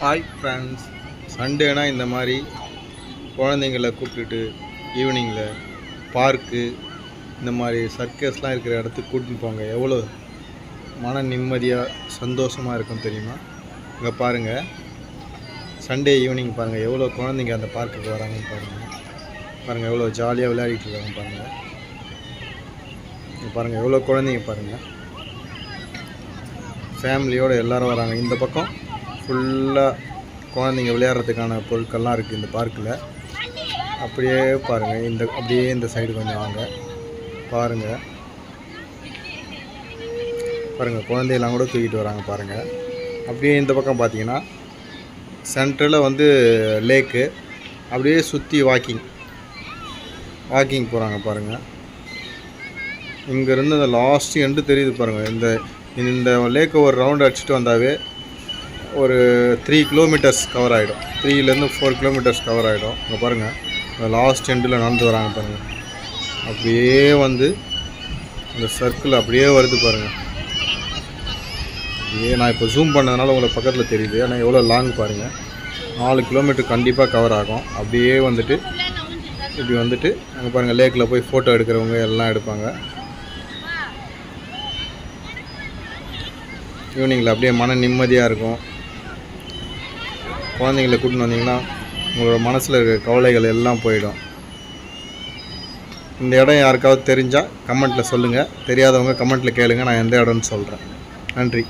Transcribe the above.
Hi friends சண்டேனா இந்த மாதிரி குழந்தைங்கள கூப்பிட்டுட்டு ஈவினிங்கில் பார்க்கு இந்த மாதிரி சர்க்கஸ்லாம் இருக்கிற இடத்துக்கு கூட்டின்னு போங்க. எவ்வளோ மன நிம்மதியாக சந்தோஷமாக இருக்கும் தெரியுமா? இங்கே பாருங்கள் சண்டே ஈவினிங் பாருங்கள் எவ்வளோ குழந்தைங்க அந்த பார்க்குக்கு வராங்கன்னு பாருங்கள் பாருங்கள் எவ்வளோ ஜாலியாக விளையாடிட்டு இருக்காங்க பாருங்கள் இங்கே பாருங்கள் எவ்வளோ குழந்தைங்க பாருங்கள் ஃபேமிலியோடு எல்லோரும் வராங்க. இந்த பக்கம் ஃபுல்லாக குழந்தைங்க விளையாடுறதுக்கான பொருட்கள்லாம் இருக்குது இந்த பார்க்கில் அப்படியே பாருங்கள் இந்த அப்படியே இந்த சைடு கொஞ்சம் வாங்க. பாருங்கள் பாருங்கள் குழந்தையெல்லாம் கூட தூக்கிட்டு வராங்க பாருங்கள் அப்படியே இந்த பக்கம் பார்த்தீங்கன்னா சென்டரில் வந்து லேக்கு அப்படியே சுற்றி வாக்கிங் வாக்கிங் போகிறாங்க பாருங்கள் இங்கேருந்து அந்த லாஸ்ட் எண்டு தெரியுது பாருங்கள் இந்த இந்த லேக்கை ஒரு ரவுண்ட் அடிச்சுட்டு வந்தாவே ஒரு த்ரீ கிலோமீட்டர்ஸ் கவர் ஆகிடும் த்ரீலேருந்து ஃபோர் கிலோமீட்டர்ஸ் கவர் ஆகிடும் இங்கே பாருங்கள் லாஸ்ட் எண்டில் நடந்து வராங்க பாருங்கள் அப்படியே வந்து அந்த சர்க்கிள் அப்படியே வருது பாருங்கள் அப்படியே நான் இப்போ ஜூம் பண்ணதுனால உங்களுக்கு பக்கத்தில் தெரியுது. ஆனால் எவ்வளோ லாங் பாருங்கள் நாலு கிலோமீட்டர் கண்டிப்பாக கவர் ஆகும். அப்படியே வந்துட்டு இப்படி வந்துட்டு அங்கே பாருங்கள் லேக்கில் போய் ஃபோட்டோ எடுக்கிறவங்க எல்லாம் எடுப்பாங்க. ஈவினிங்கில் அப்படியே மன நிம்மதியாக இருக்கும். குழந்தைங்கள கூட்டின்னு வந்தீங்கன்னா உங்களோட மனசில் இருக்கிற கவலைகள் எல்லாம் போயிடும். இந்த இடம் யாருக்காவது தெரிஞ்சால் கமெண்ட்டில் சொல்லுங்கள் தெரியாதவங்க கமெண்ட்டில் கேளுங்கள் நான் எந்த இடம்னு சொல்கிறேன் நன்றி.